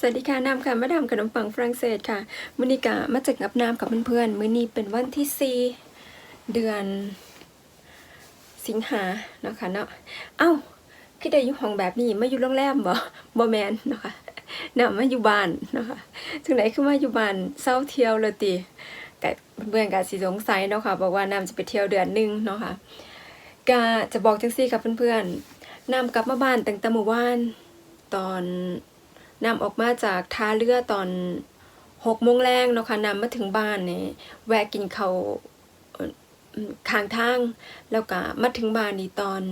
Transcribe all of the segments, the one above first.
สวัสดีค่ะน้ำค่ะมาดามขนมปังฝรั่งเศสค่ะมือนี้กะมาจากกับน้ำกับเพื่อนๆมือนี้เป็นวันที่สี่เดือนสิงหาเนาะค่ะเนาะเอ้าคือได้อยู่ห้องแบบนี้มาอยู่โรงแรมบ่บ่แมนเนาะค่ะน้ำมาอยู่บ้านเนาะค่ะถึงไหนคือมาอยู่บ้านเศร้าเที่ยวเลยติกะเพื่อนๆกะสิสงสัยเนาะค่ะบอกว่าน้ำจะไปเที่ยวเดือนหนึงเนาะค่ะกะจะบอกจังซี่กับเพื่อนๆน้ำกลับมาบ้านตั้งแต่เมื่อวานตอน นำออกมาจากท่าเรือตอนหกโมงแรงเนาะค่ะนำมาถึงบ้านเนี่ยแวะกินเขาข้างทาง แล้วก็มาถึงบ้านนี่ตอน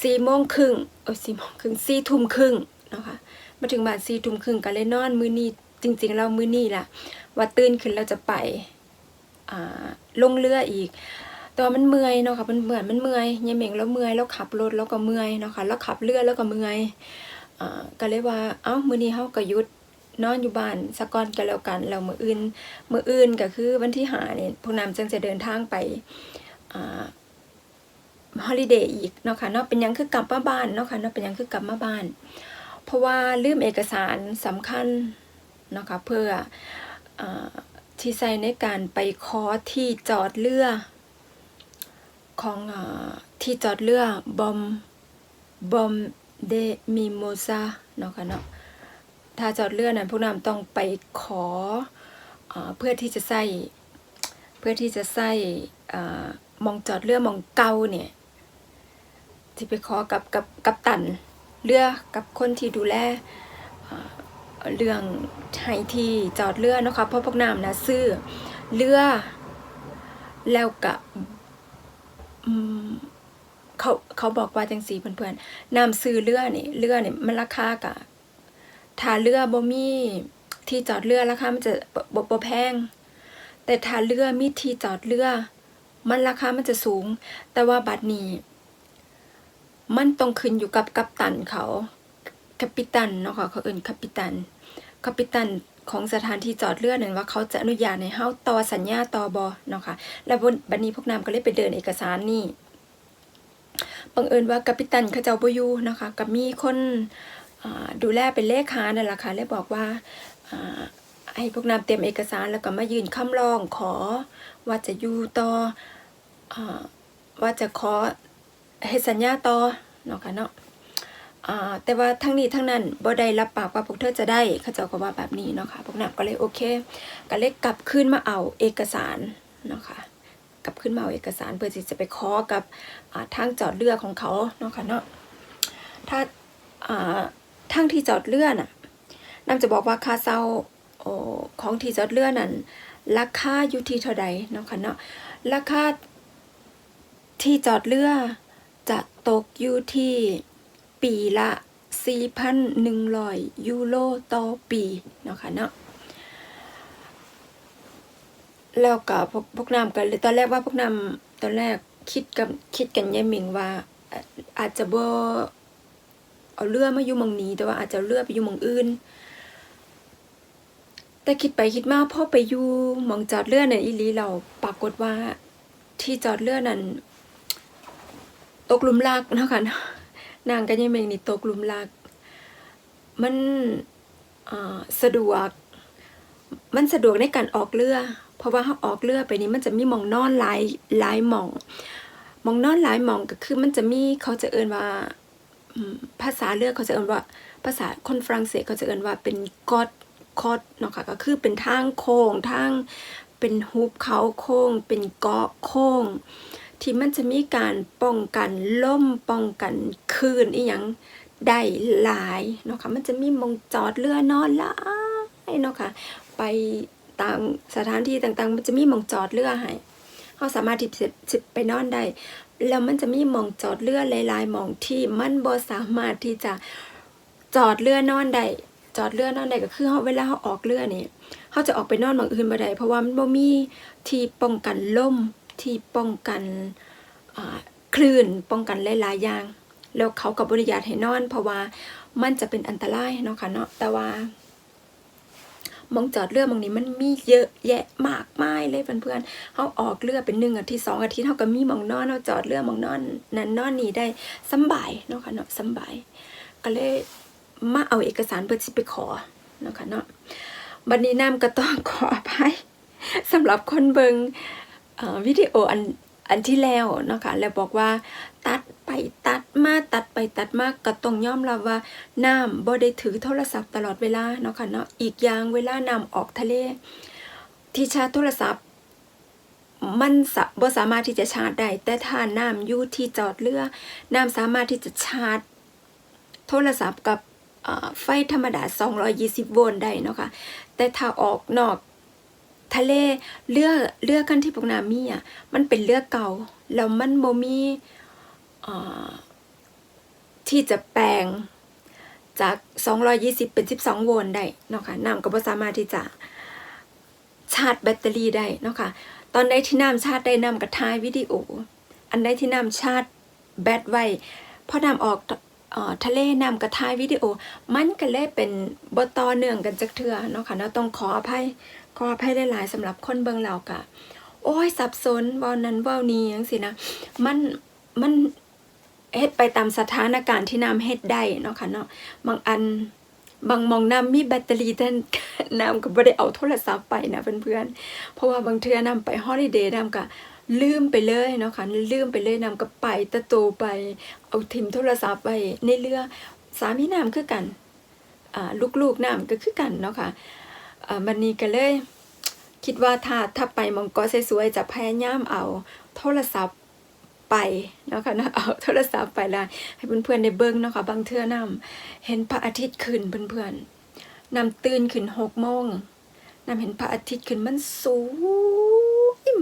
สี่โมงครึ่งเออสี่โมงครึ่งสี่ทุ่มครึ่งเนาะค่ะมาถึงบ้านสี่ทุ่มครึ่งก็เลยนอนมือนี้จริงๆแล้วมื้อนี้ล่ะ ว่าตื่นขึ้นแล้วจะไปลงเรืออีกแตว่ามันเมื่อยเนาะค่ะมันเหมือนมันเมื่อยยายเหม่งแล้วเมื่อยแล้วขับรถแล้วก็เมื่อยเนาะค่ะแล้วขับเรือแล้วก็เมื่อย ก็เลยว่า เอ้า มื้อนี้เฮาก็หยุดนอนอยู่บ้านสักก่อนก็แล้วกันแล้วมื้ออื่น มื้ออื่นก็คือวันที่ห้านี่ยพวกน้ำจึงจะเดินทางไปอ่าฮอลิเดย์อีกเนาะค่ะเนาะเป็นยังคือกลับมาบ้านเนาะค่ะเนาะเป็นยังคือกลับมาบ้าน เพราะว่าลืมเอกสารสำคัญเนาะค่ะเพื่ออที่ใช้ในการไปขอที่จอดเรือ ของอที่จอดเรือบอมบอม เดมิโมซาเนาะค่ะเนาะถ้าจอดเรือนั้นพวกน้ำต้องไปขออเพื่อที่จะใส่เพื่อที่จะใส่มองจอดเรือมองเกาเนี่ยที่ไปขอกับกับกับตันเรือกับคนที่ดูแลเรื่องให้ที่จอดเรือนะคะเพราะพวกน้ำนะซื้อเรือแล้วกับ เขาเขาบอกว่าจังสีเพื่อนๆนำซื้อเรือนี่เรือนี่มันราคากะถ้าเรือบ่มีที่จอดเรือราคามันจะบ่บ่แพง แต่ถ้าเรือมีที่จอดเรือ มันราคามันจะสูง แต่ว่าบัดนี้มันต้องขึ้นอยู่กับกัปตันเขากัปปิตันเนาะค่ะเขาเอิ่นกัปปิตันกัปปิตันของสถานที่จอดเรือนั่นว่าเขาจะอนุญาตให้เฮาต่อสัญญาต่อบ่เนาะค่ะแล้วบัดนี้พวกน้ำก็เลยไปเดินเอกสารนี่ บังเอิญว่ากัปตันขเจ้าบยูนะคะกับมีคนดูแลเป็นเลขานั่นแหละค่ะเลยบอกว่าให้พวกนำเตรียมเอกสารแล้วก็มายื่นคำร้องขอว่าจะอยู่ต่ออว่าจะขอให้สัญญาต่อเนาะค่ะเนาะแต่ว่าทั้งนี้ทั้งนั้นบ่ได้รับปากว่าพวกเธอจะได้เขาเจ้าก็ว่าแบบนี้เนาะค่ะพวกนำก็เลยโอเค ก็เลยกลับขึ้นมาเอาเอกสารเนาะค่ะ กลับขึ้นมาเอาเอกสารเพื่อที่จะไปขอกับทางจอดเรือของเขาเนาะค่ะเนาะถ้าทางที่จอดเรือน่ะน้ำจะบอกว่าค่าเช่าอของที่จอดเรือนั้นราคาอยู่ที่เท่าใดเนาะค่ะเนาะราคาที่จอดเรือจะตกอยู่ที่ปีละ 4,100 ยูโรต่อปีเนาะค่ะเนาะ แล้วก็พวกพวกน้ำกันเลยตอนแรกว่าพวกน้ำตอนแรกคิดกับคิดกันยายหมิงว่าอาจจะบ่เอาเรือมาอยู่มองนี้ แต่ว่าอาจจะเรือไปอยู่มองอื่น แต่คิดไปคิดมาพ่อไปอยู่มองจอดเรือเนี่ยอีลีเราปรากฏว่าที่จอดเรือนั้น ตกลุมรักเนาะคะนางกันยายหมิงนี่ตกลุมรัก มันอ่าสะดวก มันสะดวกในการออกเรือ เพราะว่าเขาออกเรือไปนี้มันจะมีมองนอนหลายหลายมองมองนอนหลายมองก็คือมันจะมีเขาจะเอินว่าภาษาเรือเขาจะเอินว่า ภาษาคนฝรั่งเศสเขาจะเอินว่าเป็นกอดคอดเนาะค่ะก็คือเป็นทางโค้งทางเป็นหุบเขาโค้ง เป็นเกาะโค้ง ที่มันจะมีการป้องกันล่มป้องกันคลื่นอีหยังได้หลายเนาะค่ะมันจะมีมองจอดเรือนอนหลายเนาะค่ะ ไปตามสถานที่ต่างๆ มันจะมีมองจอดเรือให้เขาสามารถที่จะไปนอนได้ แล้วมันจะมีมองจอดเรือหลายๆมองที่มันบ่สามารถที่จะจอดเรือนอนได้จอดเรือนอนได้ก็คือเขาเวลาเขาออกเรือนี่เขาจะออกไปนอนหมองอื่นบ่ได้เพราะว่ามันบ่มีที่ป้องกันล่มที่ป้องกันคลื่นป้องกันหลายๆอย่าง แล้วเขากับบริยาตให้นอน เพราะว่ามันจะเป็นอันตรายเนาะค่ะเนาะแต่ว่า มองจอดเรือดมองนี้มันมีเยอะแยะมากมายเลยเพื่อนๆเขาออกเรือดเป็นหนึ่งอาทิตย์สองอาทิตย์เขาก็มีมองนอนเขาจอดเรือหมองนอนนั้นนอนนี่ได้สบายเนาะค่ะเนาะสบายก็เลยมาเอาเอกสารเพื่อที่ไปขอเนาะค่ะเนาะบัดนี้น้ำก็ต้องขออภัยสำหรับคนเบิงเอ่อวิดีโออัน อันที่แล้วเนาะคะแล้วบอกว่า ตัดไปตัดมาตัดไปตัดมาก็ต้องยอมรับว่าน้ำบ่ได้ถือโทรศัพท์ตลอดเวลาเนาะค่ะเนาะอีกอย่างเวลาน้ำออกทะเล ที่ชาร์จโทรศัพท์ มันสบ่สามารถที่จะชาร์จได้แต่ถ้าน้ำอยู่ที่จอดเรือน้ำสามารถที่จะชาร์จ โทรศัพท์กับไฟธรรมดา 220 โวลต์ได้เนาะค่ะแต่ถ้าออกนอก ทะเลเรือกเรือกกันที่พวกนามีอะมันเป็นเรือกเก่าแล้วมันบ่มีเอ่อที่จะแปลงจาก 220 เป็น 12 โวลต์ได้เนาะค่ะน้ำก็บ่สามารถที่จะชาร์จแบตเตอรี่ได้เนาะค่ะตอนใดที่น้ำชาร์จได้น้ำก็ถ่ายวิดีโอ อันใดที่น้ำชาร์จแบตไว้พอน้ำออกออทะเลน้ำก็ถ่ายวิดีโอ มันก็เลยเป็นบต่อเนื่องกันจักเทื่อเนาะค่ะเนาต้องขออภัย ขออภัยหลายๆสำหรับคนเบิงเรากะ โอ้ยสับสนว้านั้นว้านี้จังซี่นะ มันมันเฮ็ดไปตามสถานการณ์ที่น้ำเฮ็ดได้เนาะค่ะเนาะบางอันบางมองน้ำมีแบตเตอรี่แต่น้ำก็บ่ได้เอาโทรศัพท์ไปนะเพื่อนๆ เพราะว่าบางเทื่อน้ำไปฮอลิเดย์น้ำก็ลืมไปเลยเนาะค่ะลืมไปเลยน้ำก็ไปตะโตไป เอาทิมโทรศัพท์ไปในเรือสามีน้ำคือกันอ่าลูกๆน้ำก็คือกันเนาะค่ะ มันนี้ก็เลย คิดว่าถ้าถ้าไปมองกาะสวยๆจะพยายามเอาโทรศัพท์ไปเนาะค่ะนะเอาโทรศัพท์ไปแล้วให้เพื่อนๆได้เบิ่งเนาะค่ะบางเทื่อน้ำเห็นพระอาทิตย์ขึ้นเพื่อนๆน้ำตื่นขึ้นหกโมงน้ำเห็นพระอาทิตย์ขึ้นมันสูง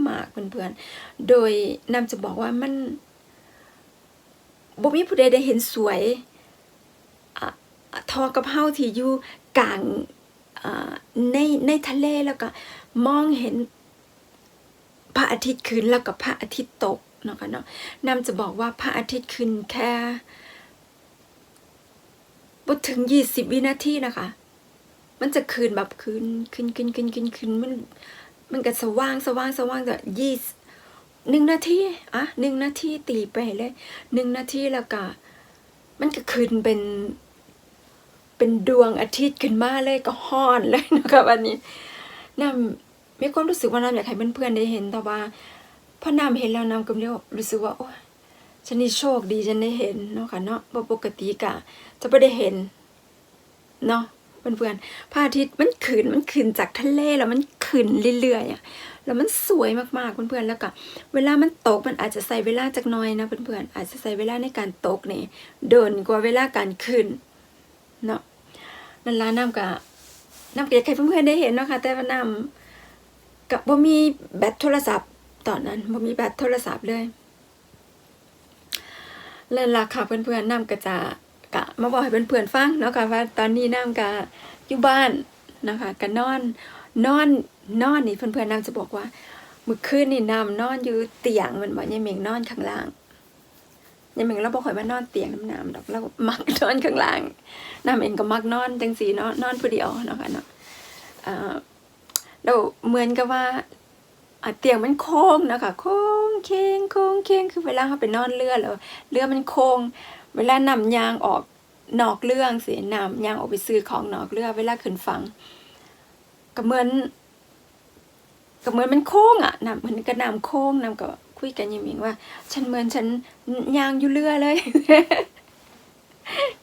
มากเพื่อนๆโดยน้ำจะบอกว่ามันบ่มีผู้ใดได้เห็นสวยอทอกับเฮาที่อยู่กลาง ในในทะเลแล้วก็มองเห็นพระอาทิตย์ขึ้นแล้วก็พระอาทิตย์ตกเนาะค่ะเนาะนำจะบอกว่าพระอาทิตย์ขึ้นแค่บ่ถึงยี่สิบวินาทีนะคะ มันจะขึ้นแบบขึ้นขึ้นขึ้นขึ้นขึ้นขึ้นมันมันก็สว่างสว่างสว่างแต่ยี่หนึ่งนาทีอะหนึ่งนาทีตีไปเลยหนึ่งนาทีแล้วก็มันก็ขึ้นเป็น เป็นดวงอาทิตย์ขึ้นมาเลยก็ฮ้อนเลยนะคะวันนี้น้ำมีความรู้สึกว่าน้ำอยากให้เพื่อนๆได้เห็นแต่ว่าพอน้ำเห็นแล้วน้ำก็เรียกรู้สึกว่าโอ้ยฉันนี่โชคดีฉันได้เห็นเนาะค่ะเนาะปกติกะจะไม่ได้เห็นเนาะเพื่อนๆพระอาทิตย์มันขึ้นมันขึ้นจากทะเลแล้วมันขึ้นเรื่อยๆอะแล้วมันสวยมากๆเพื่อนๆแล้วก็เวลามันตกมันอาจจะใส่เวลาจักน้อยนะเพื่อนๆอาจจะใส่เวลาในการตกนี่เดินกว่าเวลาการขึ้น เนาะนั่นละน้ำกะน้ำก็อยากให้เพื่อนๆได้เห็นเนาะค่ะ แต่ว่าน้ำกับบ่มีแบตโทรศัพท์ตอนนั้นบ่มีแบตโทรศัพท์เลยแล้วล่ะค่ะเพื่อนๆน้ำก็จะกะมาบอกให้เพื่อนๆฟังเนาะค่ะว่าตอนนี้น้ำกะอยู่บ้านนะคะก็นอนนอนนอนนี่เพื่อนๆน้ำจะบอกว่าเมื่อคืนนี่น้ำนอนอยู่เตียงมันบอกยายเมงนอนข้างล่าง ยายเหม่งเราบอกข่อยมานอนเตียงน้ำน้ำดอกเรามักนอนข้างล่างน้ำเองก็มักนอนจังสีเนาะนอนผู้เดียวเนาะค่ะเนาะเราเหมือนกับว่าเตียงมันโค้งนะคะโค้งเคงโค้งเคงคือเวลาเขาไปนอนเรือแล้วเรือมันโค้ง เวลานำยางออกนอกเรื่องสินำยางออกไปซื้อของนอกเรือ เวลาขึ้นฝั่งก็เหมือนก็เหมือนมันโค้งอะน้ำเหมือนกระน้ำโค้งน้ำก็ คุยกันยังมิงว่า ฉันเหมือนฉันยางอยู่เรือเลย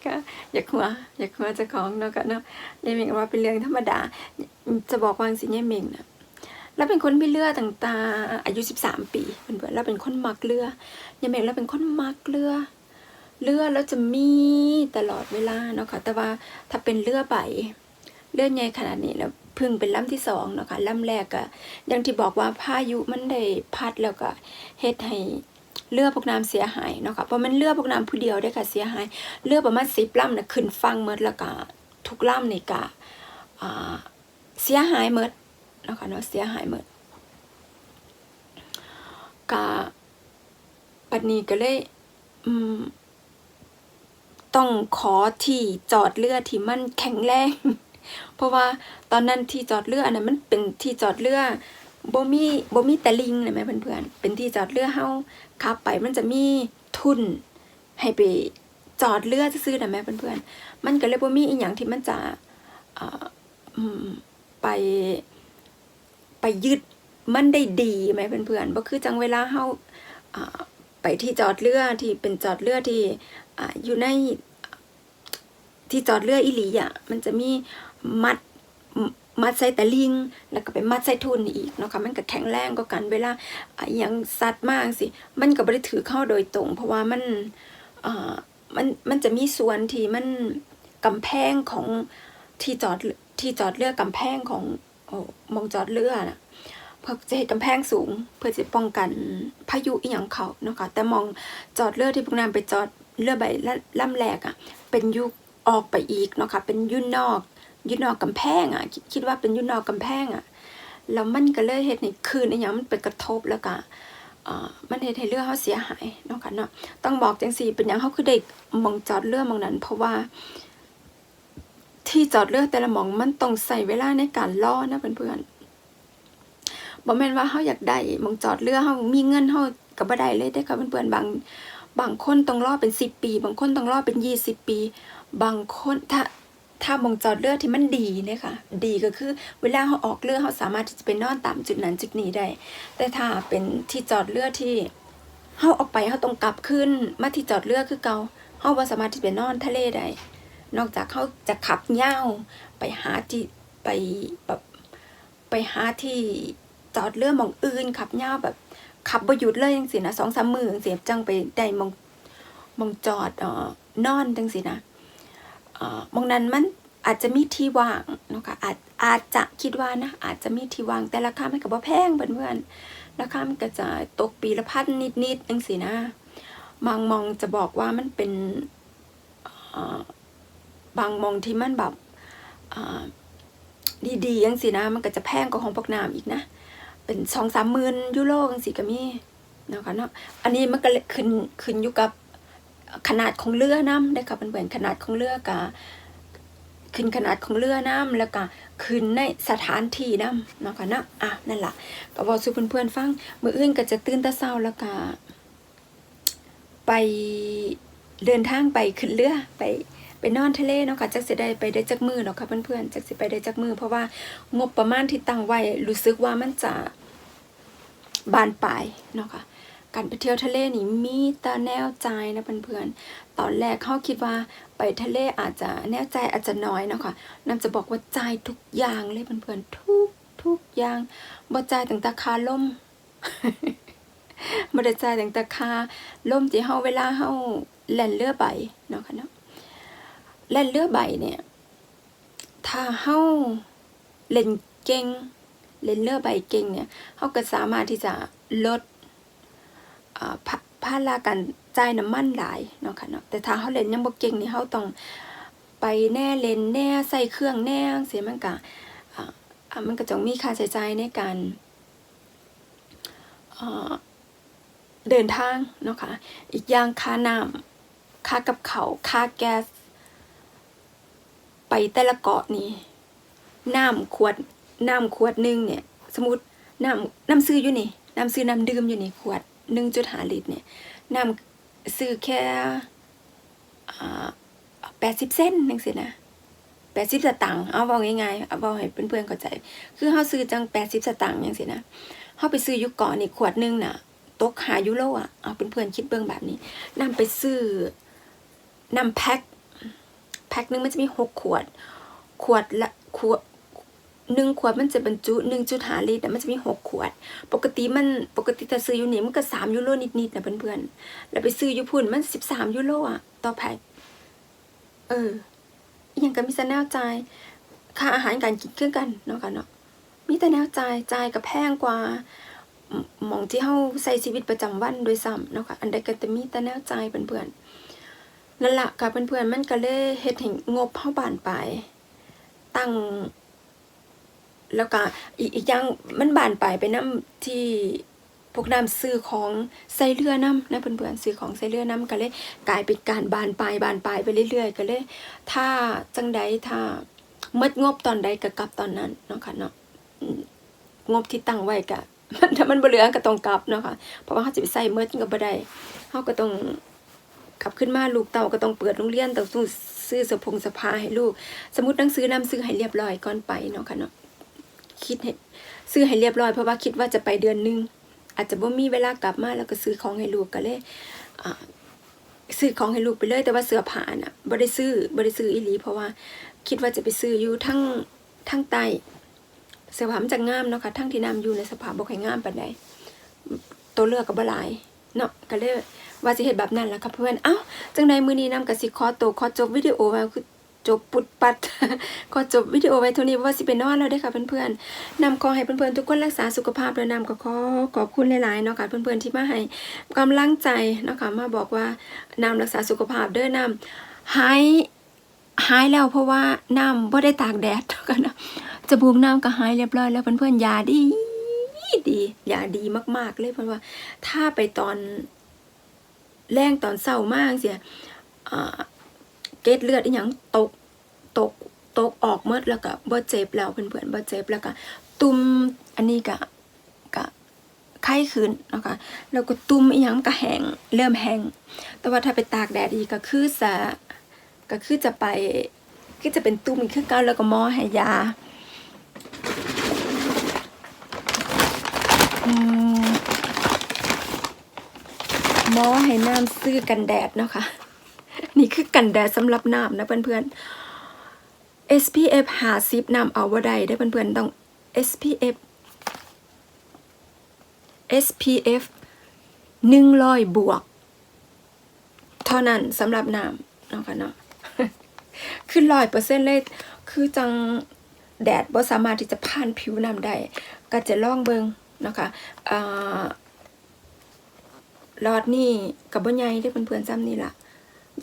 ก็อยากหัวอยากหัวจ้าของเนาะก็เนาะยายมิงว่าเป็นเรื่องธรรมดา จะบอกวางสิยายมิงนะแล้วเป็นคนมีเรือต่างๆอายุสิบสามปีเพื่อนๆแล้วเป็นคนมักเรือยายมิงแล้วเป็นคนมักเรือเรือแล้วจะมีตลอดเวลาเนาะค่ะแต่ว่าถ้าเป็นเรือใบเลือนใหญ่ขนาดนี้แล้ว พึ่งเป็นลำที่สองเนาะค่ะลำแรกอะอย่างที่บอกว่าพายุมันได้พัดแล้วก็เฮ็ดให้เรือพวกน้ำเสียหายเนาะค่ะเพราะมันเรือพวกน้ำผู้เดียวได้ค่ะเสียหายเรือประมาณสิบลำน่ะขึ้นฟังหมดแล้วก็ทุกลำนี่ก็อ่าเสียหายหมดเนาะค่ะเนาะเสียหายหมดก็ปัดนี้ก็เลยอืมต้องขอที่จอดเรือที่มันแข็งแรง เพราะว่าตอนนั้นที่จอดเรืออันนั้นมันเป็นที่จอดเรือบ่มีบ่มีแต่ลิงนะแม่เพื่อนๆเป็นที่จอดเรือเฮาขับไปมันจะมีทุนให้ไปจอดเรือซื้อนะแม่เพื่อนๆมันก็เลยบ่มีอีหยังที่มันจะอ่าไปไปยึดมันได้ดีไหมเพื่อนๆบ่คือจังเวลาเฮาอ่าไปที่จอดเรือที่เป็นจอดเรือที่อ่าอยู่ในที่จอดเรืออีหลีอะมันจะมี มัดมัดใส่แต่ลิง แล้วก็ไปมัดใส่ทุนอีกเนาะค่ะมันก็แข็งแรงก็กันเวลาอะอหยังซัดมากสิ มันก็บ่ได้ถือเข้าโดยตรง เพราะว่ามันอ่ามันมันจะมีส่วนที่มันกำแพงของที่จอดที่จอดเรือกำแพงของอมองจอดเรือนะเพื่อจะเห็นกำแพงสูง เพื่อจะป้องกันพายุอีหยังเขาเนาะค่ะแต่มองจอดเรือที่พวกนั้นไปจอดเรือใบละลำแรกอะเป็นยุคออกไปอีกเนาะค่ะเป็นยุ่นนอก ยุ่นนอกกำแพงอะ คิดคิดว่าเป็นยุ่นนอกกำแพงอะแล้วมันก็เลยเฮ็ดให้คืนอีหยังมันไปกระทบแล้วก็มันเฮ็ดให้เรือเขาเสียหายเนาะค่ะเนาะต้องบอกจังซี่เป็นหยังเขาคือได้มองจอดเรือมองนั้น เพราะว่าที่จอดเรือแต่ละหมองมันต้องใส่เวลาในการรอนะเพื่อนๆบ่แม่นว่าเฮาอยากได้มองจอดเรือเฮามีเงินเฮาก็บ่ได้เลยเด้ค่ะเพื่อนๆบางบางคนต้องรอเป็น10ปี บางคนต้องรอเป็น20ปี บางคนถ้า ถ้าหมองจอดเรือดที่มันดีเนี่ยค่ะ ดีก็คือ เวลาเฮาออกเรือดเฮาสามารถที่จะไปนอนตามจุดนั้นจุดนี้ได้ แต่ถ้าเป็นที่จอดเรือดที่เฮาออกไปเฮาต้องกลับขึ้นมาที่จอดเรือดคือเกาเฮาบ่สามารถที่จะไปนอนทะเลได้ นอกจากเขาจะขับเหย้าไปหาที่ไปแบบไปหาที่จอดเรือหมองอื่นขับเหย้าแบบขับบ่หยุดเลยจังซี่นะสองสามมือจังซี่จังไปได้มองมองจอดเอ่อนอนจังซี่นะ มองนั้นมันอาจจะมีที่ว่างนะคะอาจอาจจะคิดว่านะอาจจะมีที่ว่าง แต่ราคามันก็บ่แพงเพื่อนๆราคามันก็จะตกปีละพันนิดๆจังซี่นะบางมองจะบอกว่ามันเป็นบางมองที่มันแบบดีๆจังซี่นะ มันก็จะแพงกว่าของพวกน้ำอีกนะ เป็นสองสามหมื่นยูโรจังซี่ก็มีนะคะเนาะอันนี้มันก็ขึ้นขึ้นอยู่กับ ขนาดของเรือน้ำได้ค่ะเป็นเหมือนขนาดของเรือกะขึ้นขนาดของเรือน้ำแล้วก็ขึ้นในสถานที่น้ำนะคะนะอะนั่นแหละก็บอกสู่เพื่อนๆฟังมืออื่นก็จะตื่นต่เช้าแล้วก็ไปเดินทางไปขึ้นเรือไปไปนอนทะเลเนาะค่ะจักสิได้ไปได้จักมือเนาะค่ะเพื่อนๆจักสิไปได้จักมือเพราะว่างบประมาณที่ตั้งไว้รู้สึกว่ามันจะบานปลายเนาะค่ะ การไปเที่ยวทะเลนี่มีแต่แนวใจนะเพื่อนๆ ตอนแรกเขาคิดว่าไปทะเลอาจจะแนวใจอาจจะน้อยนะค่ะนํจะบอกว่าใจทุกอย่างเลยเพื่อนๆทุกทุกอย่างบ่จ่ายตั้งแต่คาล่มบ่ได้จ่ายตั้งแต่คาล่มที่เฮาเวลาเฮาแล่นเรือใบเนาะค่ะเนาะเล่นเรือใบเนี่ย ถ้าเฮาเล่นเก่งเล่นเรือใบเก่งเนี่ยเฮาก็สามารถที่จะลด อ่าภาภาระการจ่ายน้ำมันหลายเนาะค่ะเนาะแต่ถ้าเฮาเล่นยังบ่เก่งนี่เฮาต้องไปแน่เล่นแน่ใส่เครื่องแน่จังซี่มันก็อ่าอ่ามันก็ต้องมีค่าใช้จ่ายในการเดินทางเนาะค่ะ อีกอย่างค่าน้ำค่ากับเขาค่าแก๊ส ไปแต่ละเกาะนี่น้ำขวดน้ำขวดหนึ่งเนี่ย สมมติน้ำน้ำซื้ออยู่นี่น้ำซื้อน้ำดื่มอยู่นี่ขวด หนึ่งจุดหาลิตรเนี่ยน้ำซื้อแค่แปดสิบเซนนึงสินะแปดสิบสตางค์เอาบอกง่ายๆเอาบอกให้เพื่อนๆเข้าใจ คือเขาซื้อจังแปดสิบสตางค์ยังสินะเขาไปซื้อยุเกาะนี่ขวดหนึ่งน่ะตกหายูโรอะเอาเพื่อนๆคิดเบื้องแบบนี้นำไปซื้อน้ำแพ็คแพ็คนึงมันจะมีหกขวด ขวดละขวด หนึ่งขวดมันจะบรรจุหนึ่งจุดหาลิตรมันจะมีหกขวด ปกติมันปกติแต่ซื้ออยู่นี่มันก็สามยูโรนิดๆนะเพื่อนๆแล้วไปซื้ออยู่พุ่นมันสิบสามยูโรอะต่อแพ็คเอออหยังก็มีแต่แนวจ่ายค่าอาหารการกินคือกันเนาะค่ะเนาะมีแต่แนวจ่ายจ่ายกับแพงกว่าหมองที่เฮาใช้ชีวิตประจำวันโดยซ้ำเนาะค่ะอันใดก็จะมีแต่แนวจ่ายเพื่อนๆนั่นละกับเพื่อนๆมันก็เลยเฮ็ดให้งบเข้าบานไปตั้ง แล้วก็อีกอีกอย่างมันบานไปไปน้ำที่พวกน้ำซื้อของใส่เรือน้ำนะเพื่อนๆซื้อของใส่เรือน้ำก็เลยกลายเป็นการบานปลายบานปลายไปเรื่อยๆ ก็เลย ถ้าจังใดถ้าหมดงบตอนใดก็กลับตอนนั้นเนาะค่ะเนาะงบที่ตั้งไว้ก็ถ้ามันบ่เหลือก็ต้องกลับเนาะค่ะเพราะว่าเขาจะไปใส่เมดก็บ่ได้เขาก็ต้องกลับขึ้นมาลูกเต่าก็ต้องเปิดโรงเรียนต้องซื้อเสพงสภาให้ลูก สมมติหนังสือนำซื้อให้เรียบร้อยก่อนไปเนาะค่ะเนาะ คิดให้ซื้อให้เรียบร้อยเพราะว่าคิดว่าจะไปเดือนหนึง อาจจะบ่มีเวลากลับมาแล้วก็ซื้อของให้ลูกก็เลยซื้อของให้ลูกไปเลย แต่ว่าเสื้อผ้าน่ะบ่ได้ซื้อบ่ได้ซื้ออีหลีเพราะว่าคิดว่าจะไปซื้ออยู่ทั้งทั้งใต้เสื้อผ้ามันจะงามเนาะค่ะทั้งที่นำอยู่ในสภาพบ่ค่อยงามปานใดตัวเลือกก็บ่หลายเนาะก็เลยว่าสิเฮ็ดแบบนั้นล่ะค่ะเพื่อนเอ้าจังใดมื้อนี้นำก็สิขอตัวขอจบวิดีโอไว้คือ จบปุดปัดขอจบวิดีโอไว้เท่านี้เพราะว่าสิไปนอนแล้วเด้ค่ะเพื่อนๆนำขอให้เพื่อนๆทุกคนรักษาสุขภาพและนำก็ขอขอบคุณหลายๆเนาะค่ะเพื่อนๆที่มาให้กำลังใจเนาะค่ะมาบอกว่านำรักษาสุขภาพเด้อนำหายหายแล้วเพราะว่าน้ำบ่ได้ตากแดดเนาะค่ะเนาะจมูกน้ำก็หายเรียบร้อยแล้วเพื่อนๆยาดีดียาดีมากๆเลยเพราะว่า ถ้าไปตอนแรงตอนเศร้ามากเสียอ่า เกล็ดเลือดอีหยังตกตกตกออกเมดแล้วก็บ่เจ็บแล้วเพื่อนๆบ่เจ็บแล้วก็ตุ่มอันนี้ก็ก็ไข้ขึ้นนะคะแล้วก็ตุ่มอีหยังก็แห้งเริ่มแห้งแต่ว่าถ้าไปตากแดดอีกก็คือจะก็คือจะไปคือจะเป็นตุ่มอีกคือเก่าแล้วก็หมอให้ยาอมหมอให้น้ำซื้อกันแดดเนาะค่ะ นี่คือกันแดดสำหรับน้ำนะเพื่อนๆ SPF 50นำเอาว่าใดได้อเพื่อนๆต้อง SPF SPF 100บวก เท่านั้นสำหรับน้ำเนาะค่ะเนาะคือร้อยเปอร์เซ็นต์เลย คือจังแดดบ่สามารถที่จะผ่านผิวน้ำได้ ก็จะลองเบิงเนาะคะอ่าหลอดนี่กับบ่ใหญ่ได้อเพื่อนๆซ้ำนี่ล่ะ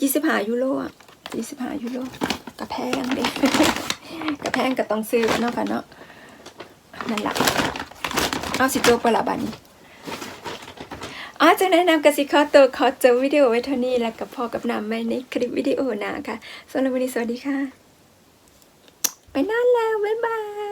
25ยูโรอะ25ยูโรกระแพงเด้กระแพงก็ต้องซื้อเนาะค่ะเนาะนั่นล่ะเอาสิโจกปะละบันอ๋อจะแนะนำกสิขอตัวขอเจบวิดีโอไว้เท่านี้แล้วกับพ่อกับน้ำไว้ในคลิปวิดีโอหน้าค่ะสำหรับวันนี้สวัสดีค่ะ ไปนอนแล้ว บ๊ายบาย